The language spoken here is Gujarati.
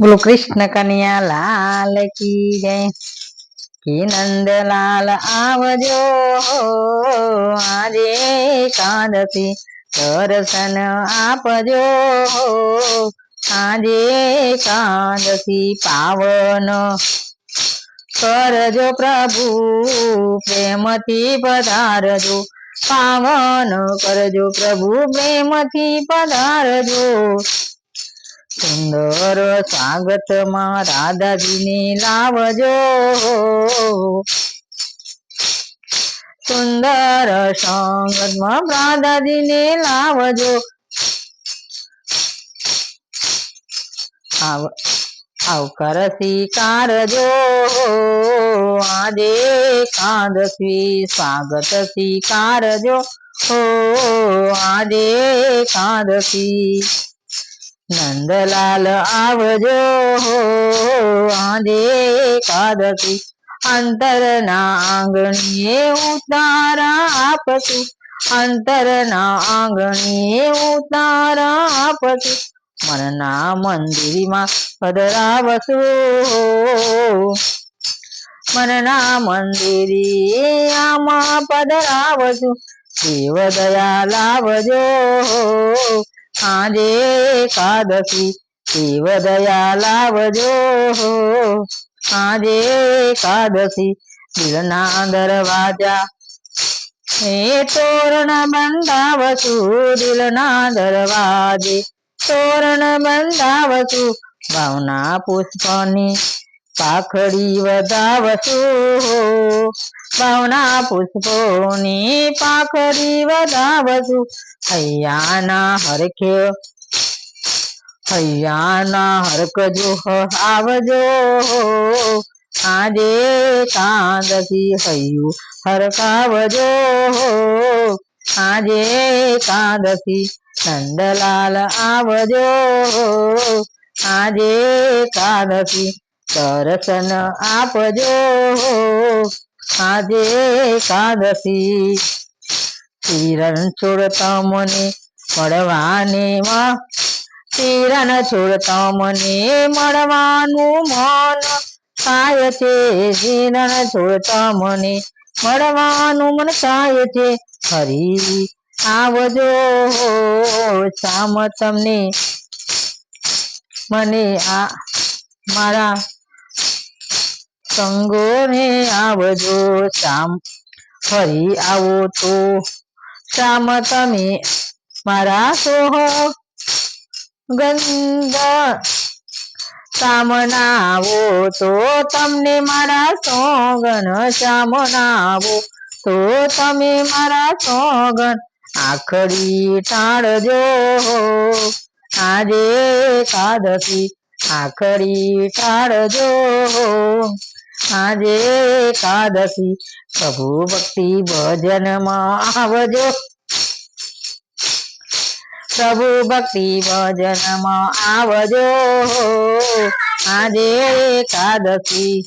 બોલો કૃષ્ણ કન્યા, લાલ કી જય. કી નંદલાલ આવજો આજે કાંદથી દર્શન આપજો. આજે કાંદથી પાવન કરજો પ્રભુ, પ્રેમથી પધારજો, પાવન કરજો પ્રભુ, પ્રેમથી પધારજો. સુંદર સ્વાગતમાં રાધાજીને લાવજો સુંદર સંગતમાં રાધાજીને લાવજો આવ, આવકર સ્વીકારજો આજે કાંદસી સ્વાગત સ્વીકારજો આજે કાંદસી નંદલાલ આવજો આજે એકાદશી અંતરના આંગણીએ ઉતારા આપશું. અંતરના આંગણીએ ઉતારા આપશું. મનના મંદિરમાં પધરાવશું. મનના મંદિરે આમાં પધરાવશું. દેવ દયા લાવજો આજે એકાદશી શિવ દયા લાવજો આજે એકાદશી, દિલના દરવાજા. એ તોરણ બંધાવશું, દિલના દરવાજે. તોરણ બંધાવશું, ભાવના પુષ્પની પાખડી વધાવશું. ભાવના પુષ્પોની પાખડી વધાવશું. હૈયાના હરખે, હૈયાના હરકજો આવજો. આજે કાંદથી હૈયું હરકાવજો આજે કાંદથી નંદલાલ આવજો. આજે કાંદથી દર્શન આપજો. આજે એકાદશી. કિરણ છોડતા મને. માં કિરણ છોડતા મને મળવાનું મન. થાય છે, કિરણ છોડતા મને મળવાનું મન. થાય છે, હરી, આવજો. શામ તમને મને આ મારા સંગોને આવજો શામ ફરી આવો તો. શામ તમે મારા સોહ ગંદ સામના આવો તો તમને મારા સોગન. સામના આવો તો તમે મારા સોગન. આખડી ટાળજો. આજે એકાદશી આખડી ટાળજો. આજે એકાદશી પ્રભુ ભક્તિ ભજનમાં આવજો. પ્રભુ ભક્તિ ભજનમાં આવજો. આજે એકાદશી